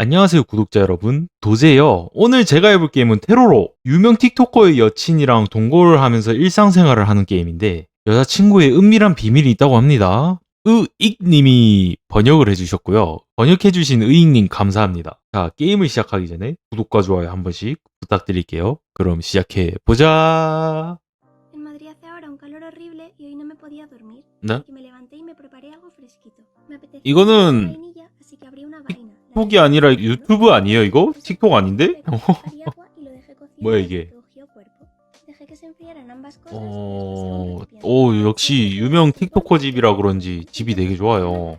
안녕하세요 구독자 여러분. 도제요. 오늘 제가 해볼 게임은 테로로 유명 틱토커의 여친이랑 동거를 하면서 일상생활을 하는 게임인데 여자친구의 은밀한 비밀이 있다고 합니다. 의익님이 번역을 해주셨고요. 번역해주신 의익님 감사합니다. 자 게임을 시작하기 전에 구독과 좋아요 한 번씩 부탁드릴게요. 그럼 시작해보자. 네? 이거는 틱톡이 아니라 유튜브 아니에요 이거? 틱톡 아닌데? 뭐야, 이게? 어... 오 역시 유명 puse 집이라 그런지 집이 되게 좋아요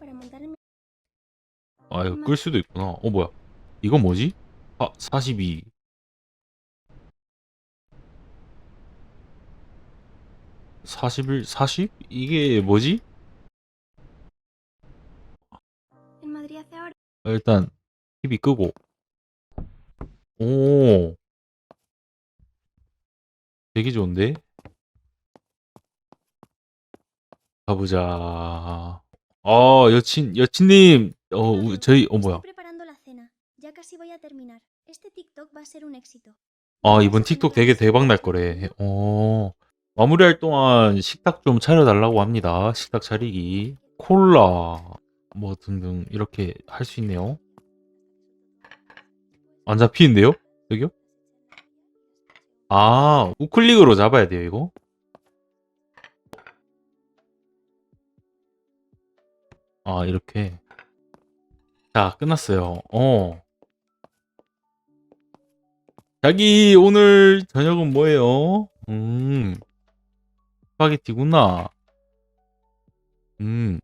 아 이거 끌 수도 있구나 어 뭐야 이건 뭐지? 아 42. 41, 40? 이게 뭐지? 아, 일단 TV 끄고 오 되게 좋은데? 가 보자 아 여친 여친님 어 우- 저희 어 뭐야. 아 이번 틱톡 되게 대박 날 거래 어 마무리할 동안 식탁 좀 차려 달라고 합니다 식탁 차리기 콜라 뭐 등등 이렇게 할 수 있네요. 안 잡히는데요? 여기요? 아 우클릭으로 잡아야 돼요 이거? 아 이렇게. 자 끝났어요. 어. 자기 오늘 저녁은 뭐예요? 음. 스파게티구나. 음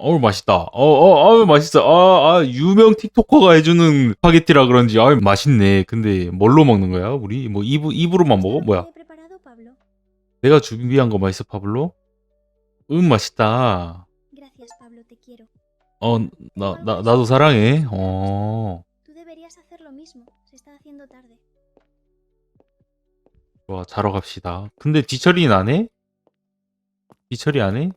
어우 맛있다 어어 아유 맛있어 아, 아 유명 틱토커가 해주는 스파게티라 그런지 아유 맛있네 근데 뭘로 먹는 거야 우리 뭐 입, 입으로만 먹어 ¿Sabes lo 뭐야 Pablo? 내가 준비한 거 맛있어 파블로? 응 맛있다. 어 나, 나, 나도 사랑해 어. 좋아 자러 갑시다 근데 뒤처리는 안 해? 뒤처리 안 해?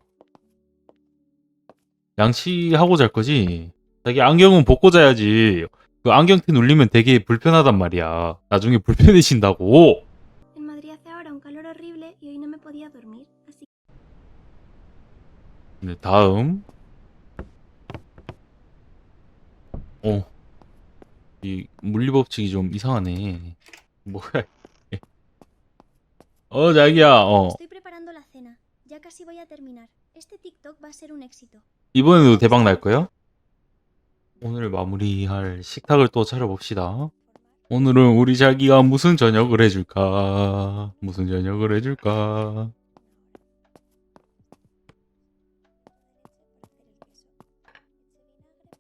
양치하고 잘 거지? 자기 안경은 벗고 자야지 그 안경테 눌리면 되게 불편하단 말이야 나중에 불편해진다고 네, 다음 어. 이 물리법칙이 좀 이상하네 뭐야. 어 자기야 어 Estoy preparando la cena. Ya casi voy a terminar. Este TikTok va a ser un éxito. 이번에도 대박 날 거야? 오늘 마무리할 식탁을 또 차려봅시다. 오늘은 우리 자기가 무슨 저녁을 해줄까? 무슨 저녁을 해줄까?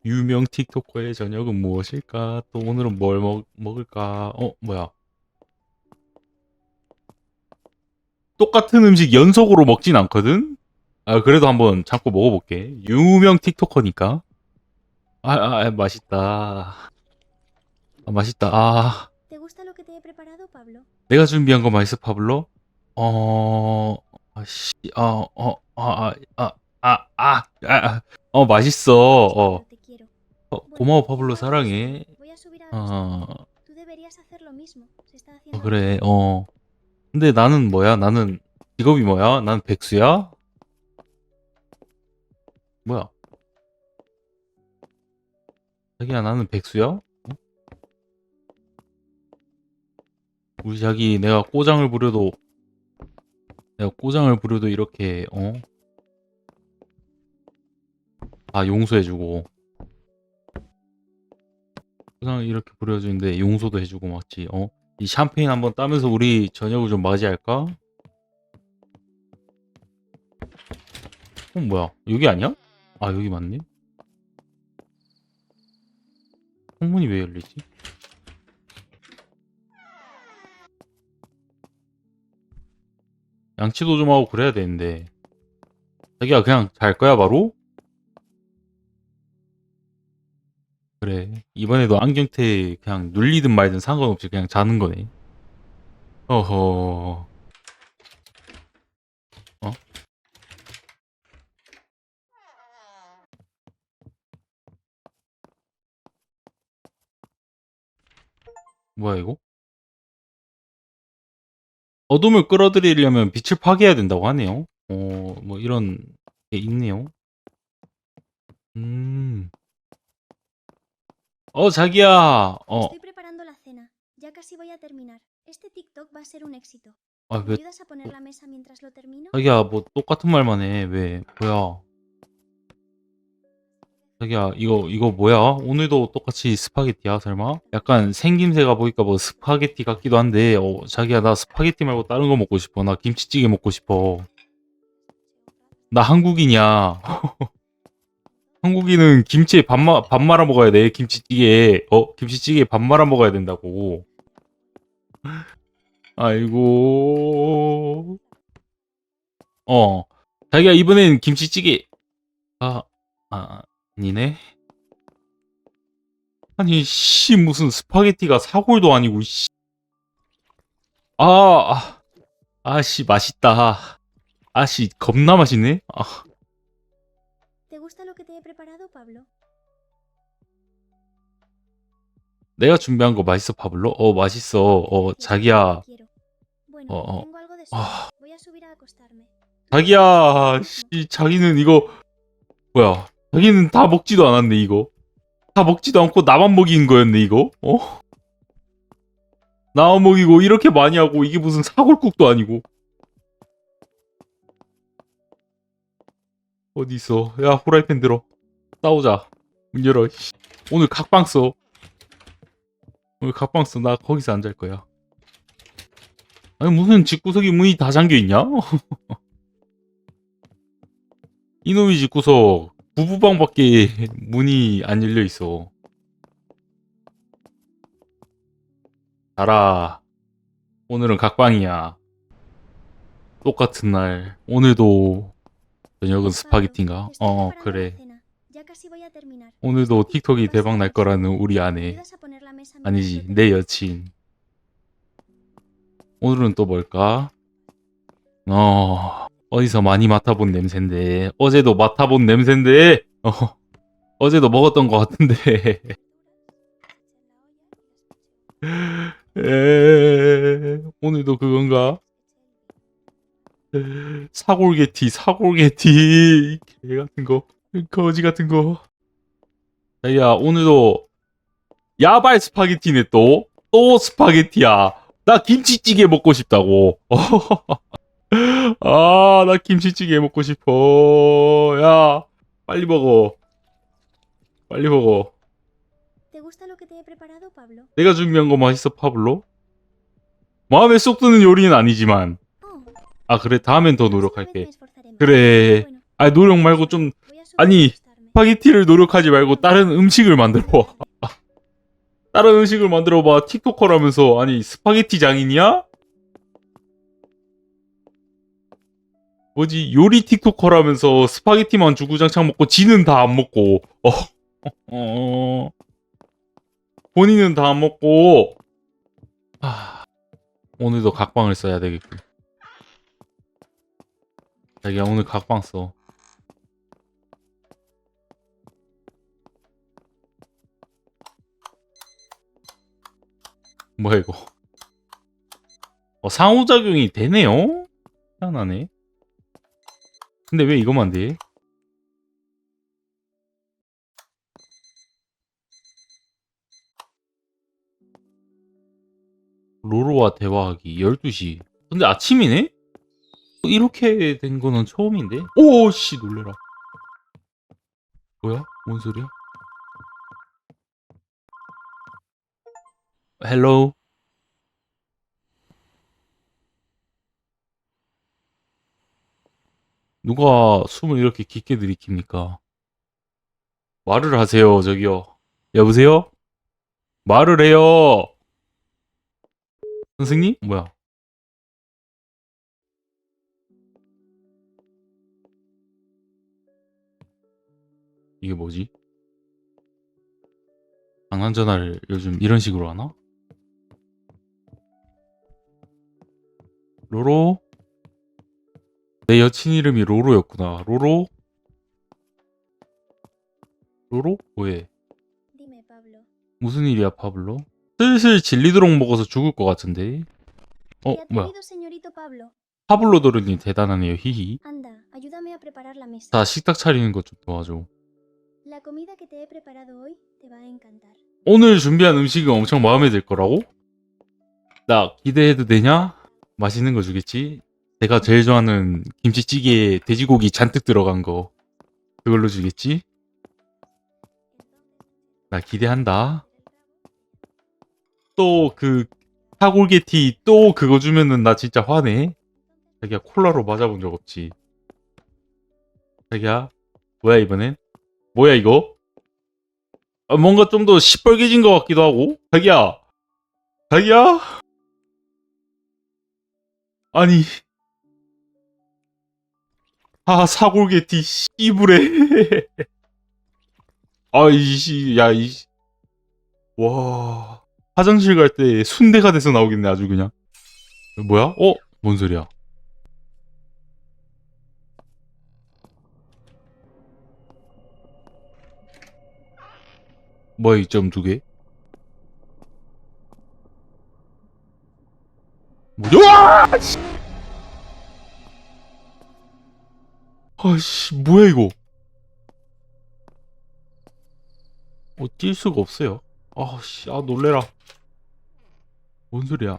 유명 틱토커의 저녁은 무엇일까? 또 오늘은 뭘 먹, 먹을까? 어, 뭐야? 똑같은 음식 연속으로 먹진 않거든? 아, 그래도 한번 참고 먹어볼게. 유명 틱토커니까. 아, 아, 아, 맛있다. 아, 맛있다. 아. 내가 준비한 거 맛있어, 파블로? 어, 아, 씨, 어, 어, 아, 아, 아, 아, 아, 어, 맛있어. 어. 어, 고마워, 파블로, 사랑해. 어, 어, 그래, 어. 근데 나는 뭐야? 나는 직업이 뭐야? 난 백수야? 뭐야? 자기야, 나는 백수야? 어? 우리 자기 내가 꼬장을 부려도 내가 꼬장을 부려도 이렇게 어? 다 용서해주고 꼬장을 이렇게 부려주는데 용서도 해주고 맞지 어? 이 샴페인 한번 따면서 우리 저녁을 좀 맞이할까? 어 뭐야 여기 아니야? 아 여기 맞네? 창문이 왜 열리지? 양치도 좀 하고 그래야 되는데. 자기야 그냥 잘 거야 바로? 그래. 이번에도 안경테 그냥 눌리든 말든 상관없이 그냥 자는 거네. 어허 뭐야 이거? 어둠을 끌어들이려면 빛을 파괴해야 된다고 하네요. 어, 뭐 이런 게 있네요. 음. 어, 자기야. 어, Estoy preparando la cena. Ya casi voy a terminar. Este TikTok va a ser un éxito. 아, ¿Me 왜, ayudas a poner la mesa mientras lo termino? 자기야, 뭐 똑같은 말만 해. 왜, 뭐야. 자기야, 이거, 이거 뭐야? 오늘도 똑같이 스파게티야, 설마? 약간 생김새가 보니까 뭐 스파게티 같기도 한데, 어, 자기야, 나 스파게티 말고 다른 거 먹고 싶어. 나 김치찌개 먹고 싶어. 나 한국인이야. 한국인은 김치에 밥, 말아 먹어야 돼. 김치찌개에. 어? 김치찌개에 밥 말아 먹어야 된다고. 아이고. 어. 자기야, 이번엔 김치찌개. 아, 아, 아니네. 아니, 씨, 무슨 스파게티가 사골도 아니고, 씨. 아, 아, 아 씨, 맛있다. 아 씨, 겁나 맛있네? 아. 내가 준비한 거 맛있어, 파블로? 어, 맛있어. 어, 자기야. Oh, oh. Ah. Subir a acostarme. 자기야, 씨, 자기는 이거, 뭐야. 자기는 다 먹지도 않았네, 이거. 다 먹지도 않고 나만 먹인 거였네, 이거. 어? 나만 먹이고, 이렇게 많이 하고, 이게 무슨 사골국도 아니고. 어디 있어? 야, 후라이팬 들어. 싸우자. 문 열어. 씨. 오늘 각방 써. 오늘 각방 써. 나 거기서 안잘 거야. 아니, 무슨 집구석이 문이 다 잠겨 있냐? 이놈의 집구석 부부방밖에 문이 안 열려 있어. 자라. 오늘은 각방이야. 똑같은 날. 오늘도 저녁은 스파게티인가? 어, la 그래. 오늘도 틱톡이 대박 날 거라는 우리 ¿Me 아내. 아니지, 내 여친. 오늘은 또 뭘까? 어, 어디서 많이 맡아본 냄새인데, 어제도 맡아본 냄새인데, 어, 어제도 먹었던 것 같은데. 에, 오늘도 그건가? 사골게티, 사골게티, 개 같은 거, 거지 같은 거. 야, 오늘도 야발 스파게티네 또, 또 스파게티야. 나 김치찌개 먹고 싶다고. 아, 나 김치찌개 먹고 싶어. 야, 빨리 먹어. 빨리 먹어. 내가 준비한 거 맛있어, 파블로? 마음에 쏙 드는 요리는 아니지만. Oh, 아, 그래, 다음엔 더 vez 노력할게. 그래. 아, 노력 말고 좀 아니. 스파게티를 노력하지 말고 다른 음식을 만들어 봐. 다른 음식을 만들어 봐. 틱토커라면서 아니 스파게티 장인이야? 뭐지 요리 틱토커라면서 스파게티만 주구장창 먹고 지는 다 안 먹고 어, 어, 본인은 다 안 먹고 아, 오늘도 각방을 써야 되겠군. 자기야 오늘 각방 써. 뭐야 이거? 어, 상호작용이 되네요? 희한하네. 근데 왜 이거만 돼? 로로와 대화하기 12시. 근데 아침이네? 이렇게 된 거는 처음인데? 오씨 놀래라. 뭐야? 뭔 소리야? 헬로우. 누가 숨을 이렇게 깊게 들이킵니까? 말을 하세요, 저기요. 여보세요? 말을 해요. 선생님? 뭐야? 이게 뭐지? 장난 전화를 요즘 이런 식으로 하나? 로로? 내 여친 이름이 로로였구나. 로로? 로로? 뭐해? 무슨 일이야, 파블로? 슬슬 질리도록 먹어서 죽을 것 같은데. 어, ¡Qué 뭐야. Pablo! 파블로 도르님 대단하네요. 히히. 자, 식탁 차리는 것 좀 도와줘. 오늘 준비한 음식이 엄청 마음에 들 거라고? 나 기대해도 되냐? 맛있는 거 주겠지? 내가 제일 좋아하는 김치찌개에 돼지고기 잔뜩 들어간 거 그걸로 주겠지? 나 기대한다. 또 그 사골게티 또 그거 주면은 나 진짜 화내. 자기야 콜라로 맞아본 적 없지. 자기야 뭐야 이번엔? 뭐야 이거? 아, 뭔가 좀 더 시뻘개진 것 같기도 하고. 자기야, 자기야. 아니, 아 사골게티 씨부래. 아이씨, 야 이, 와 화장실 갈 때 순대가 돼서 나오겠네 아주 그냥. 뭐야? 어? 뭔 소리야? 뭐야 이점 두 개? 뭐야? 아씨 뭐야 이거? 어, 뛸 수가 없어요. 아씨 아 놀래라. 뭔 소리야?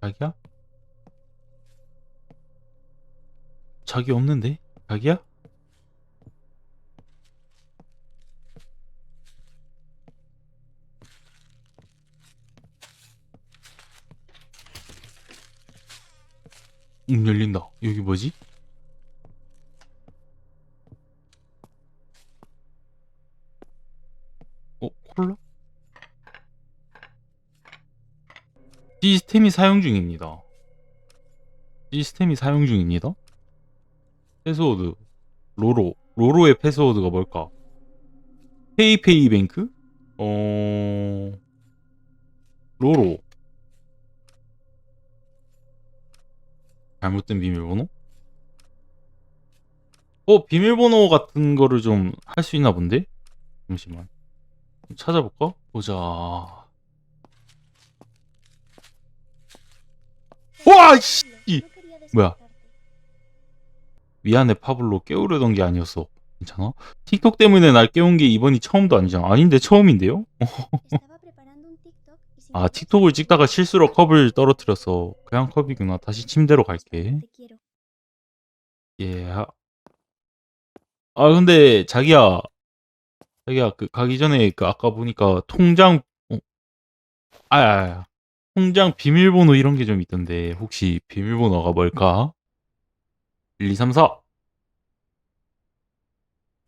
자기야? 자기 없는데? 자기야? 문 열린다. 여기 뭐지? 어, 콜라? 시스템이 사용 중입니다. 시스템이 사용 중입니다. 패스워드 로로 로로의 패스워드가 뭘까? 페이페이 뱅크? 어 로로 잘못된 비밀번호? 어 비밀번호 같은 거를 좀 할 수 있나 본데? 잠시만 좀 찾아볼까? 보자 와 씨! 뭐야? 미안해 파블로 깨우려던 게 아니었어 괜찮아? 틱톡 때문에 날 깨운 게 이번이 처음도 아니잖아 아닌데 처음인데요? Estaba preparando un TikTok y sin 아 틱톡을 찍다가. 실수로 컵을 떨어뜨렸어 그냥 컵이구나 다시 침대로 갈게 Te quiero. 예. 아 아, 근데 자기야 자기야 그 가기 전에 그 아까 보니까 통장 어, 아야 통장 비밀번호 이런 게 좀 있던데 혹시 비밀번호가 뭘까? 1, 2, 3, 4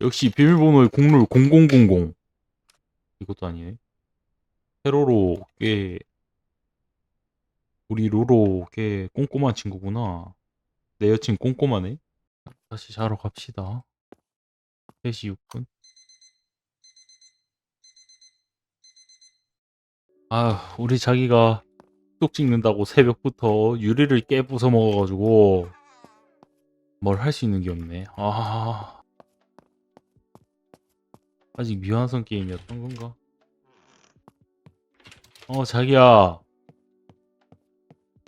역시 비밀번호의 공룰 0000 이것도 아니네 세로로 꽤 우리 로로 꽤 꼼꼼한 친구구나. 내 여친 꼼꼼하네. 다시 자러 갑시다. 3시 6분. 아 우리 자기가 뚝 찍는다고 새벽부터 유리를 깨 부숴 먹어가지고 뭘 할 수 있는 게 없네. 아. 아직 미완성 게임이었던 건가 어 자기야.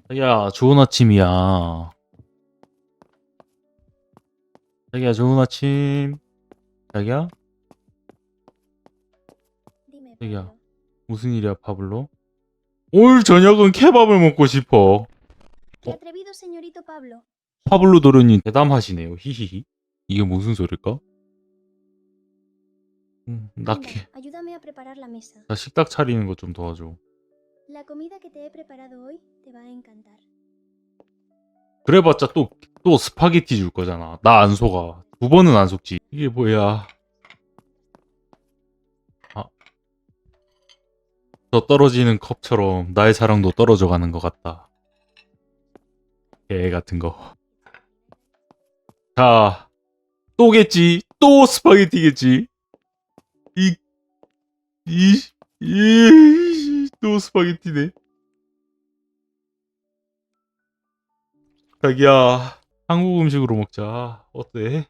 자기야 좋은 아침이야. 자기야 좋은 아침. 자기야. Pablo. 무슨 일이야 파블로? 오늘 저녁은 케밥을 먹고 싶어. ¡Qué 어? 파블로 도련님 대담하시네요. 히히히. 이게 무슨 소릴까? 음, 나. 나 식탁 차리는 거좀 도와줘 La comida que te he preparado hoy te va a encantar. 그래봤자 또, 또 스파게티 줄 거잖아. 나 안 속아. 두 번은 안 속지. 이게 뭐야. 아. 저 떨어지는 컵처럼 나의 사랑도 떨어져 가는 것 같다. 개 같은 거. 자, 또겠지. 또 스파게티겠지. 이, 이, 이, 또 스파게티네. 자기야, 한국 음식으로 먹자. 어때?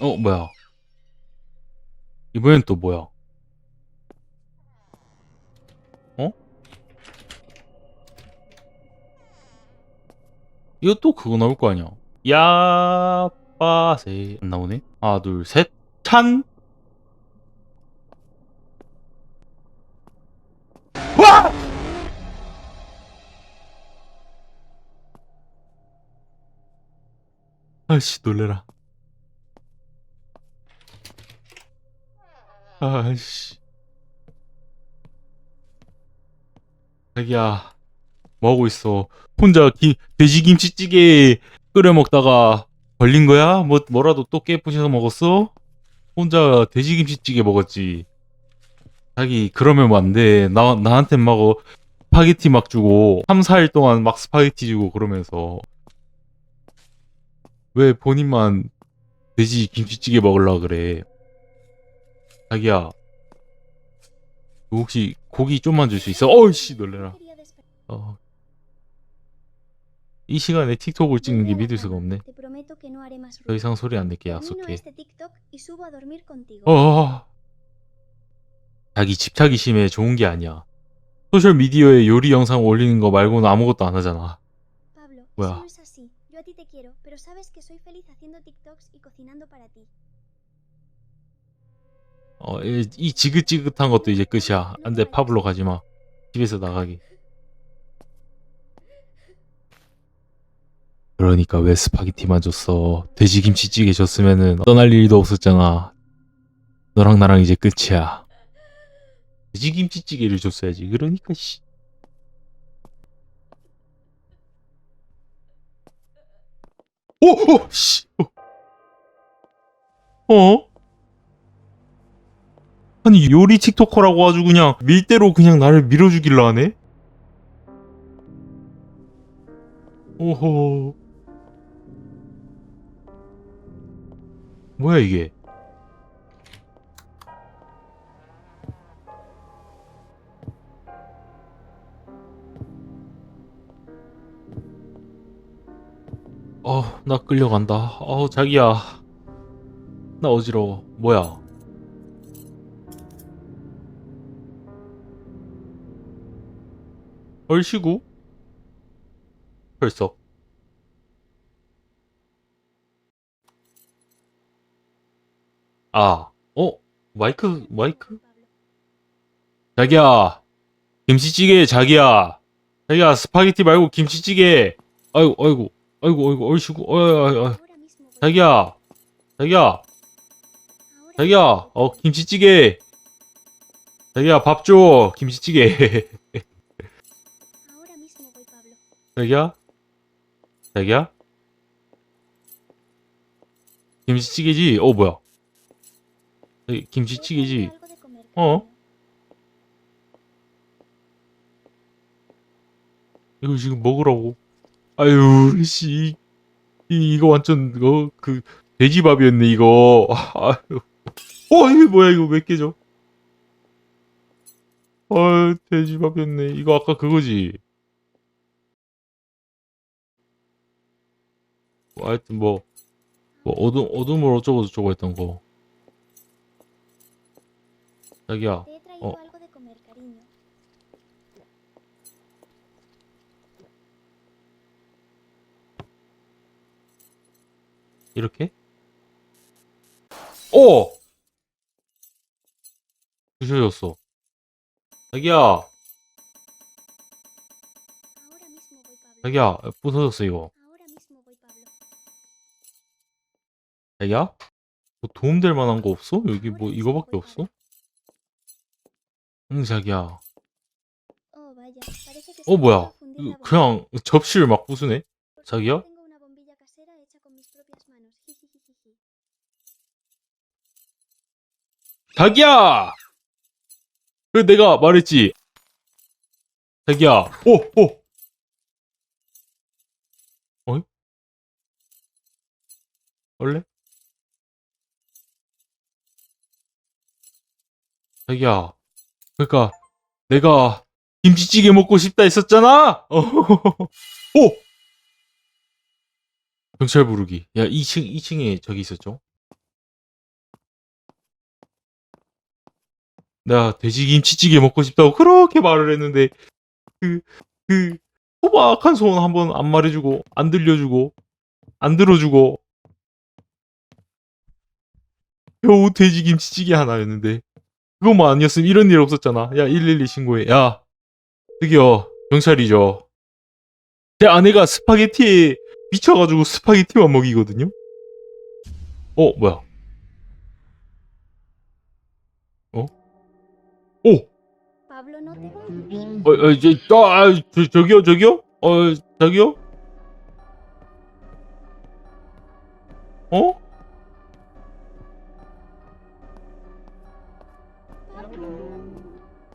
어, 뭐야? 이번엔 또 뭐야? 어? 이거 또 그거 나올 거 아니야? 야, 빠세. 안 나오네? 하나, 둘, 셋. 찬! 와! 아씨 놀래라 아씨 자기야 뭐하고 있어 혼자 기, 돼지김치찌개 끓여 먹다가 걸린 거야? 뭐 뭐라도 또 깨부셔서 먹었어? 혼자 돼지김치찌개 먹었지 자기 그러면 뭐 안돼 나, 나한테 막 어, 스파게티 막 주고 3, 4일 동안 막 스파게티 주고 그러면서 왜 본인만 돼지 김치찌개 먹으려 그래 자기야 너 혹시 고기 좀만 줄 수 있어? 어이씨 놀래라 어. 이 시간에 틱톡을 찍는 게 믿을 수가. 없네 더. 이상 소리 안 낼게 약속해 dormir contigo. 어. 자기 집착이 심해 좋은 게 아니야. 소셜 미디어에 요리 영상 올리는 거 말고는 아무것도 안 하잖아. Ti. 어, 이, 이 지긋지긋한 것도 이제 끝이야. 안 돼 파블로 가지 마. 집에서 나가기. 그러니까 왜 스파게티만 줬어? 돼지김치찌개 줬으면은 떠날 일도 없었잖아. 너랑 나랑 이제 끝이야 돼지김치찌개를 줬어야지 그러니까 씨 오! 오! 씨! 어? 어? 아니 요리 틱토커라고 아주 그냥 밀대로 그냥 나를 밀어주길라 하네? 오호 뭐야 이게 어, 나 끌려간다. 어, 자기야. 나 어지러워. 뭐야? 얼씨구? 벌써. 아, 어? 마이크, 마이크? 자기야. 김치찌개, 자기야. 자기야, 스파게티 말고 김치찌개. 아이고, 아이고, 아이고, 아이고, 얼씨구. 어이, 어이, 어이. Ahora mismo voy. 자기야. 자기야. 자기야. 어, 김치찌개. 자기야, 밥 줘. 김치찌개. 자기야? 자기야? 김치찌개지? 어, 뭐야? a 김치찌개지? 어? 이거 지금 먹으라고. 아유, 씨. 이, 이거 완전, 어, 그, 돼지밥이었네, 이거. 아유. 어, 이게 뭐야, 이거 몇 개죠? 어, 돼지밥이었네. 이거 아까 그거지. 뭐, 하여튼 뭐, 뭐, 어둠, 어둠을 어쩌고 저쩌고 했던 거. 자기야, 이렇게? 오! 부셔졌어. 자기야. 자기야, 부서졌어, 이거. 자기야? 뭐 도움될 만한 거 없어? 여기 뭐 이거밖에 없어? 응, 자기야. Oh, 어, 뭐야. 그냥 접시를 막 부수네? 자기야? 자기야! 그 내가 말했지. 자기야, 오, 오! 어이? 원래? 자기야, 그러니까 내가 김치찌개 먹고 싶다 했었잖아. 어, 오! 경찰 부르기. 야, 2층 2층에 저기 있었죠? 내가 돼지김치찌개 먹고 싶다고 그렇게 말을 했는데 그그 소박한 소원 한번 안 말해주고 안 들려주고 안 들어주고. 겨우 돼지김치찌개 하나였는데. 그것만 아니었으면 이런 일 없었잖아. 야 112 신고해. 야 저기요 경찰이죠. 제 아내가 스파게티에 미쳐가지고 스파게티만 먹이거든요? 어 뭐야 오! 어, 어, 저, 저, 아, 저, 저기요, 저기요? 어, 저기요? 어?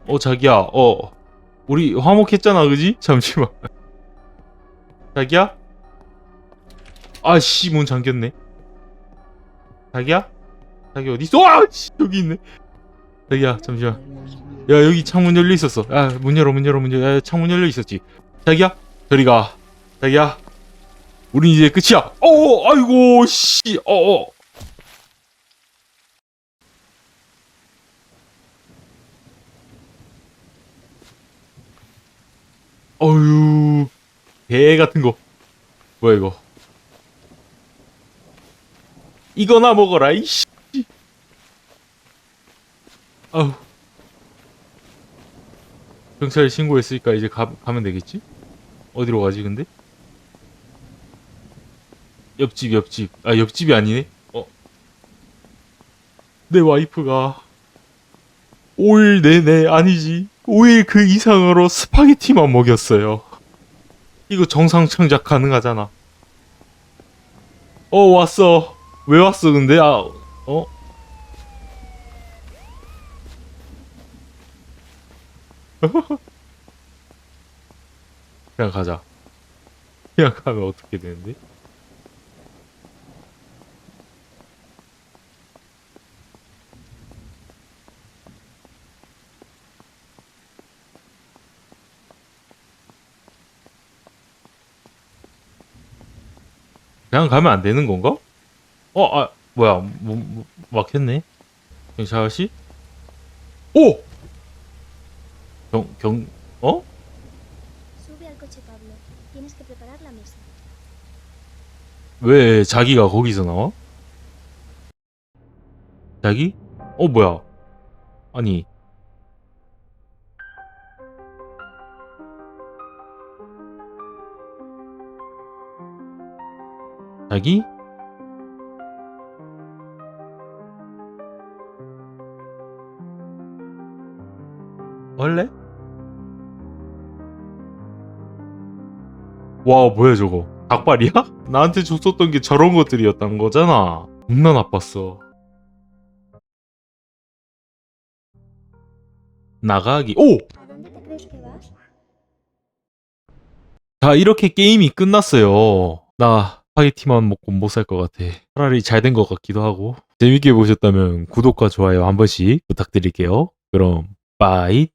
어, 자기야, 어, 우리 화목했잖아, 그지? 잠시만. 자기야? 아씨, 문 잠겼네. 자기야? 자기 어디 있어? 아, 씨, 여기 있네. 자기야, 잠시만. 야 여기 창문 열려 있었어. 야문 열어 문 열어 문 열어. 야, 창문 열려 있었지. 자기야 저리 가. 자기야 우린 이제 끝이야. 어 아이고 씨. 어 어. 어유 개 같은 거. 뭐야 이거? 이거나 먹어라 이씨. 아우. 경찰에 신고했으니까 이제 가, 가면 되겠지? 어디로 가지 근데? 옆집 옆집 아 옆집이 아니네? 어? 내 와이프가 5일 내내 아니지 5일 그 이상으로 스파게티만 먹였어요 이거 정상 청작 가능하잖아 어 왔어 왜 왔어 근데 아 어? 그냥 가자. 그냥 가면 어떻게 되는데? 그냥 가면 안 되는 건가? 어, 아, 뭐야, 뭐, 뭐, 막혔네. 경찰 아저씨? 오! 경, 경, 어? 왜 자기가 거기서 나와? 자기? 어 뭐야? 아니 자기? 와 뭐야 저거. 닭발이야? 나한테 줬었던 게 저런 것들이었던 거잖아. 겁나 나빴어. 나가기. 오! 자 이렇게 게임이 끝났어요. 나 스파게티만 먹고 못 살 것 같아. 차라리 잘 된 것 같기도 하고. 재밌게 보셨다면 구독과 좋아요 한 번씩 부탁드릴게요. 그럼 빠이